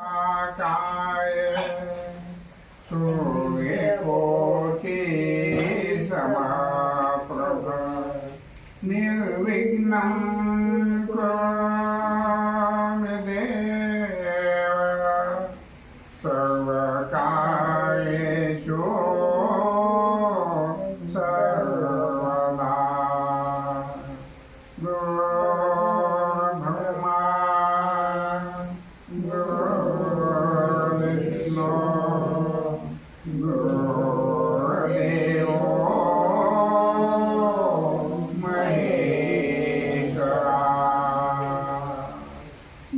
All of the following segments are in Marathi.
काय सूर्यकोटि समाप्रभ निर्विघ्नं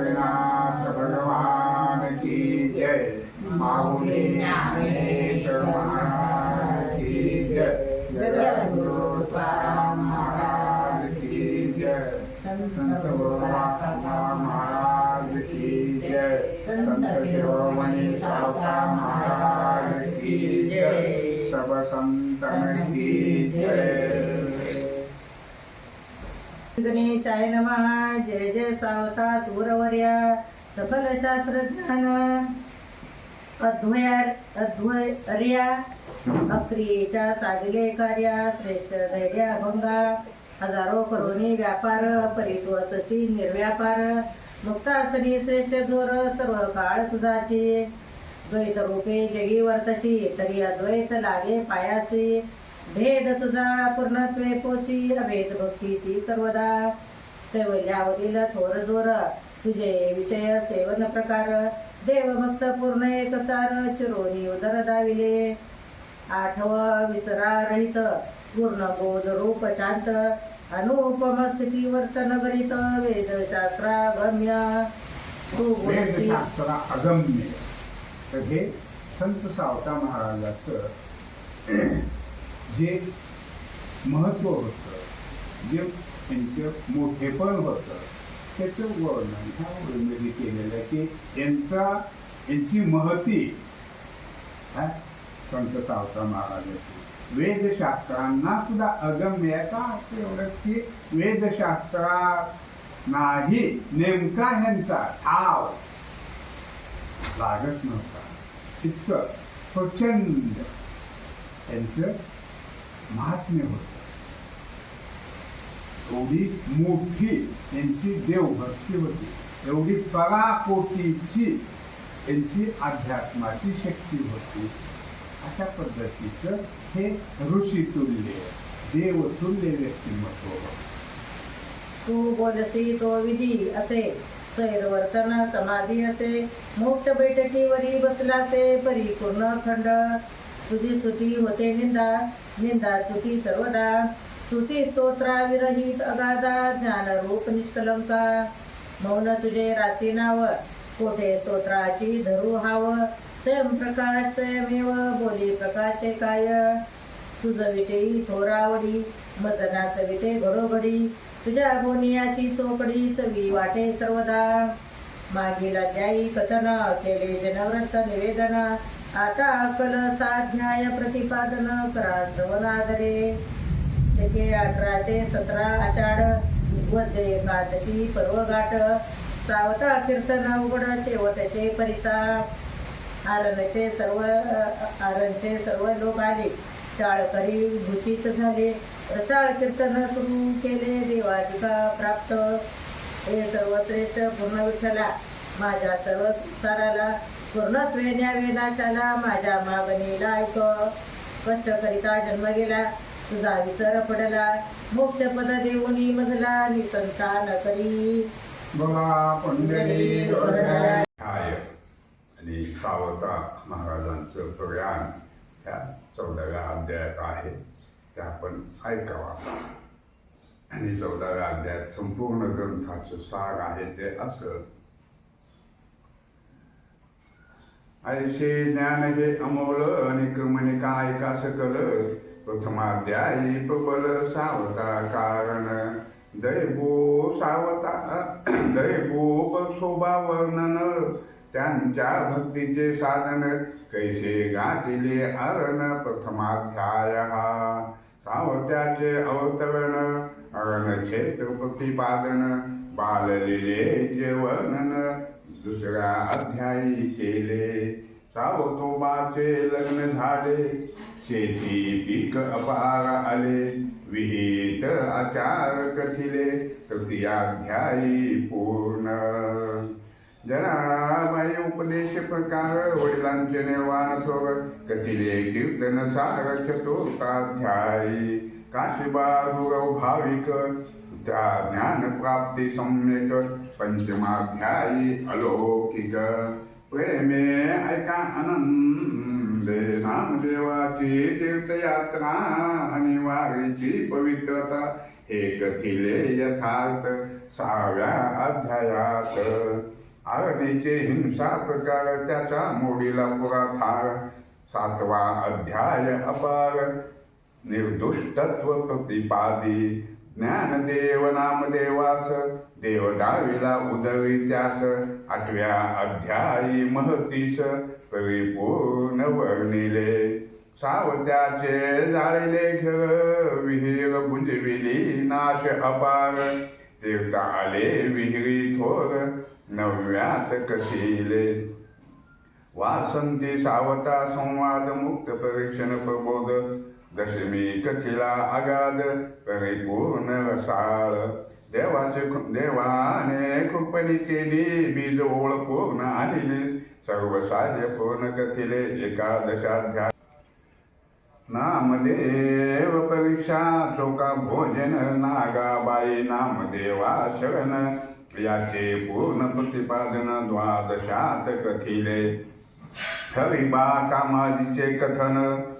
जगन्नाथ भगवान की जय। माऊली ज्ञानेश्वर महाराज की जय। जगद्गुरु तुकाराम महाराज की जय। संत गोरखनाथ महाराज की जय। संत शिरोमणि सावता महाराज की जय। सब संतन की जय। गणेशाय नमः जय जय सावता सूरवर्या सफल शास्त्रज्ञान अद्वया अद्वैर्या अक्रियेच्या सागले कार्या श्रेष्ठ धैर्य अभंगा हजारो करोनी व्यापार परितो परित्वससी निर्व्यापार मुक्तासनी श्रेष्ठ जोर सर्व काळ तुझाची द्वैत रूपे जगी वर्तशी तरी अद्वैत लागे पायासी भेद तुझा पूर्णत्वे पोशी अभेद भक्तीची सर्वदा. कैवल्यावरील थोर जोर तुझे विषय सेवन प्रकार. देवभक्त पूर्ण एक सार चिरोनी उदर दाविले. आठव विसरा रहित पूर्ण बोध रूप शांत. अनुपम स्थिती वर्तन करीत गम्य अगम्य. हे संत सावता महाराजाचं जे महत्त्व होतं जे त्यांचं मोठेपण होतं त्याचं वर्णन ह्या ओळीमध्ये केलेलं आहे की यांचा यांची महती हा, संत सावता महाराजाची. वेदशास्त्रांना सुद्धा अगम्य याचा अर्थ एवढंच की वेदशास्त्रा नाही नेमका ह्यांचा ठाव. लागत नव्हता. इतकं प्रचंड. त्यांचं महात्म्य होत. एवढी मोठी त्यांची देवभक्ती होती. एवढी पराकोटीची त्यांची अध्यात्माची शक्ती होती. अशा पद्धतीचं हे ऋषितुल्य देवतुल्य व्यक्तिमत्व होतं. तू बोलसी तो विधी असे सैरवर्तन समाधी असे मोक्ष बैठकीवरी बसलासे परिपूर्ण खंड तुझी स्तुती होते निंदा निंदा स्तुती सर्वदा. स्तुती स्तोत्रा विरहित अगाधा ज्ञान रूप निष्कलंका. मौन तुझे राशी नाव कोठे स्तोत्राची धरू हाव. स्वयंप्रकाश स्वयमेव बोली प्रकाशे काय. तुझविषयी थोरावडी मदनाच विटे घडोघडी तुझ्या बोनियाची चोपडी चवी वाटे सर्वदा. मागील अध्यायी कथन केले जनव्रत निवेदन. आता अकल साध्याय प्रतिपादन करा श्रवणादरे शके अठराशे सतरा आषाढ वद्य एकादशी पर्वघाट सावता कीर्तन उघड शेवटचे परिसा. आरणचे सर्व आरणचे सर्व लोक आले. चाळकरी भूषित झाले. रसाळ कीर्तन सुरू केले. देवाधिका प्राप्त. हे सर्वश्रेष्ठ पूर्ण विठ्ठला. माझ्या सर्व संसाराला पूर्णत्वे न्यावे नाशाला माझ्या मागणीला ऐक कष्ट करिता जन्म गेला तुझा विसर पडला. मोक्ष पद देऊनी करी. बोला पंढरी पंढरी काय आणि सावता महाराजांचं प्रयाण ह्या चौदाव्या अध्यायात आहे. ते आपण ऐकावा. आणि चौदाव्या अध्यायात संपूर्ण ग्रंथाचं सार आहे ते असं ऐसे ज्ञान हे अमोल अनेक म्हणे काय का सकल प्रथमाध्यायी प्रबल सावता कारण. दैभो सावता दैभो शोभा वर्णन. त्यांच्या भक्तीचे साधन कैसे गाठिले अरण प्रथमाध्याय सावत्याचे अवतरण अरण क्षेत्र प्रतिपादन. बाललीलेचे वर्णन. दुसरा अध्यायी केले सावतोबाचे लग्न झाले. शेती पीक अपार आले विहित आचार कथिले. तृतीयाध्यायी पूर्ण. जनाबाई उपदेश प्रकार वडिलांचे निर्वाण थोर. कथिले कीर्तन सार चतुर्थाध्यायी काशीबा गुरव भाविक त्या ज्ञान प्राप्ती सम्यक. पंचमाध्यायी अलौकिक प्रेमे ऐका आनंदे नामदेवाची तीर्थयात्रा आणि वारीची पवित्रता हे कथिले यथार्थ सहाव्या अध्यायात. आरणीचे हिंसा प्रकार त्याच्या मोडीला पुरा थार सातवा अध्याय अपार. निर्दुष्टत्व प्रतिपादी. ज्ञानदेव नामदेवास देवदावीला उदवी त्यास आठव्या अध्यायी महतीस परिपूर्ण वर्णिले. सावत्याचे जाळले घर विहीर बुजविली नाश अपार. तीर्थ आले विहिरी थोर नव्यात कसिले वासंती सावता संवाद मुक्त परीक्षण प्रबोध दशमी कथिला आगाद परिपूर्ण रसाळ देवाचे देवाने कृपणी केली बीज ओळ पूर्ण आणली। सर्व साध्य पूर्ण कथिले एकादशाध्या नामदेव परीक्षा चोका भोजन नागाबाई नामदेवा शरण। याचे पूर्ण प्रतिपादन द्वादशात कथिले। हरिबा कामाजीचे कथन।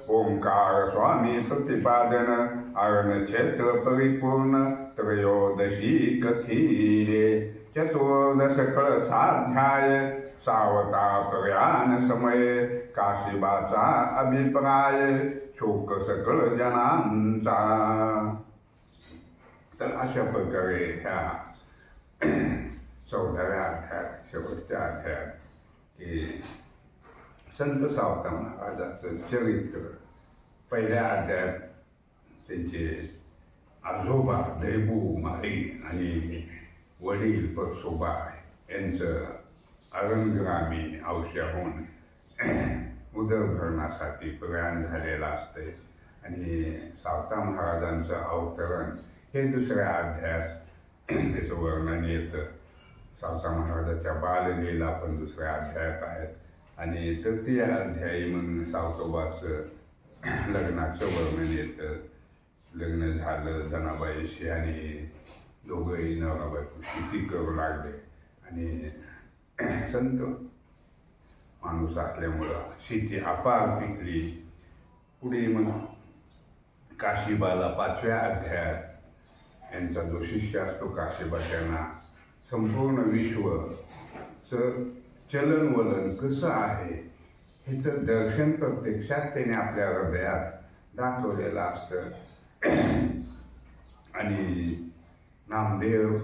ओंकार स्वामी प्रतिपादन अरण क्षेत्र परिपूर्ण त्रयोदशी कथिले चतुर्दश कळसाध्याय सावता प्रयाण समय काशिबाचा अभिप्राय शोक सकळ जनांचा। तर अशा प्रकारे ह्या चौदाव्या अध्यायात शेवटच्या अध्यायात की संत सावता महाराजाचं चरित्र. पहिल्या अध्यायात त्यांचे आजोबा दैबू माळी आणि वडील परसोबा यांचं अरंगरामी औषधाहून उदरभरणासाठी प्रयाण झालेलं असते आणि सावता महाराजांचं अवतरण हे दुसऱ्या अध्यायात त्याचं वर्णन येतं. सावता महाराजाच्या बाललीला पण दुसऱ्या अध्यायात आहेत. आणि तृतीय अध्यायी म्हणून सावतोबाचं लग्नाचं वर्णन येतं. लग्न झालं धनाबाईशी आणि दोघंही नवराबाई शेती करू लागले. आणि संत माणूस असल्यामुळं शेती अपार पिकली. पुढे मग काशीबाला पाचव्या अध्यायात यांचा जो शिष्य असतो काशीबा त्यांना संपूर्ण विश्वचं चलनवलन कसं आहे ह्याचं दर्शन प्रत्यक्षात त्याने आपल्या हृदयात दाखवलेलं असतं. आणि नामदेव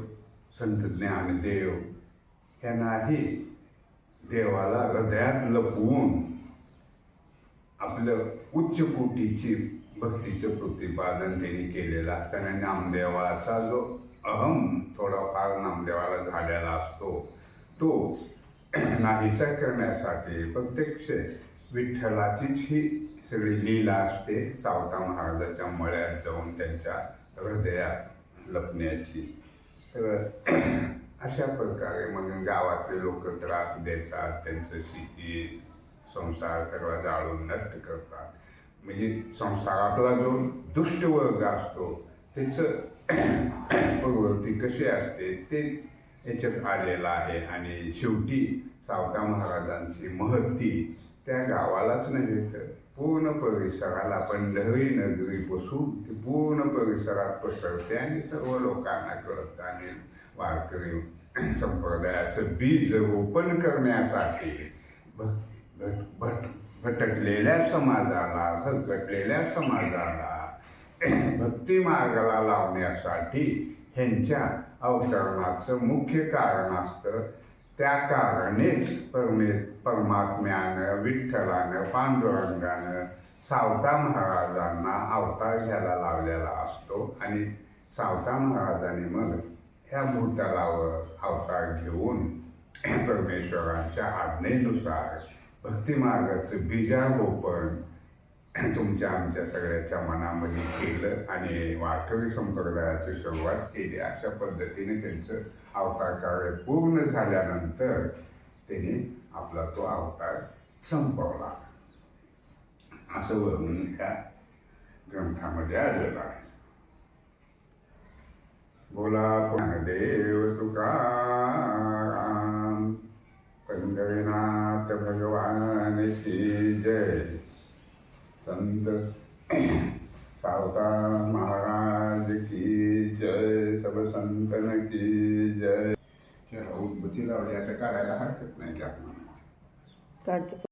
संत ज्ञानदेव यांनाही देवाला हृदयात लपवून आपलं उच्च कोटीची भक्तीचं प्रतिपादन त्यांनी केलेलं असताना नामदेवाचा जो अहम थोडाफार नामदेवाला झालेला असतो तो नाहीसा करण्यासाठी प्रत्यक्ष विठ्ठलाचीच ही सगळी लीला असते. सावता महाराजाच्या मळ्यात जाऊन त्यांच्या हृदयात लपण्याची. तर अशा प्रकारे मग गावातले लोक त्रास देतात त्यांचं शेती संसार सर्व जाळून नष्ट करतात. म्हणजे संसारातला जो दुष्ट वर्ग असतो त्याचं प्रवृत्ती कशी असते ते याच्यात आलेला आहे. आणि शेवटी सावता महाराजांची महत्ती त्या गावालाच नव्हे तर पूर्ण परिसराला पंढरी नगरी बसून ती पूर्ण परिसरात पसरते आणि सर्व लोकांना कळतं आणि वारकरी संप्रदायाचं बीज रोपण करण्यासाठी भट भट भटकलेल्या समाजाला भटकटलेल्या समाजाला भक्ती मार्गाला लावण्यासाठी ह्यांच्या अवतरणाचं मुख्य कारण असतं. त्या कारणेच परमे परमात्म्यानं विठ्ठलानं पांडुरंगानं सावता महाराजांना अवतार घ्यायला लावलेला असतो. आणि सावता महाराजांनी मग ह्या भूतलावर अवतार घेऊन परमेश्वरांच्या आज्ञेनुसार भक्तिमार्गाचं बीजारोपण तुमच्या आमच्या सगळ्याच्या मनामध्ये केलं आणि वारकरी संप्रदायाची सुरुवात केली. अशा पद्धतीने त्यांचं अवतार कार्य पूर्ण झाल्यानंतर त्यांनी आपला तो अवतार संपवला. असं वर्णन ह्या ग्रंथामध्ये आलेलं आहे. बोला पण देव तुका पंढरीनाथ भगवान की जय संत सावता महाराज की जय सब संतन की जय काढायला हरकत नाही की आपण काढते.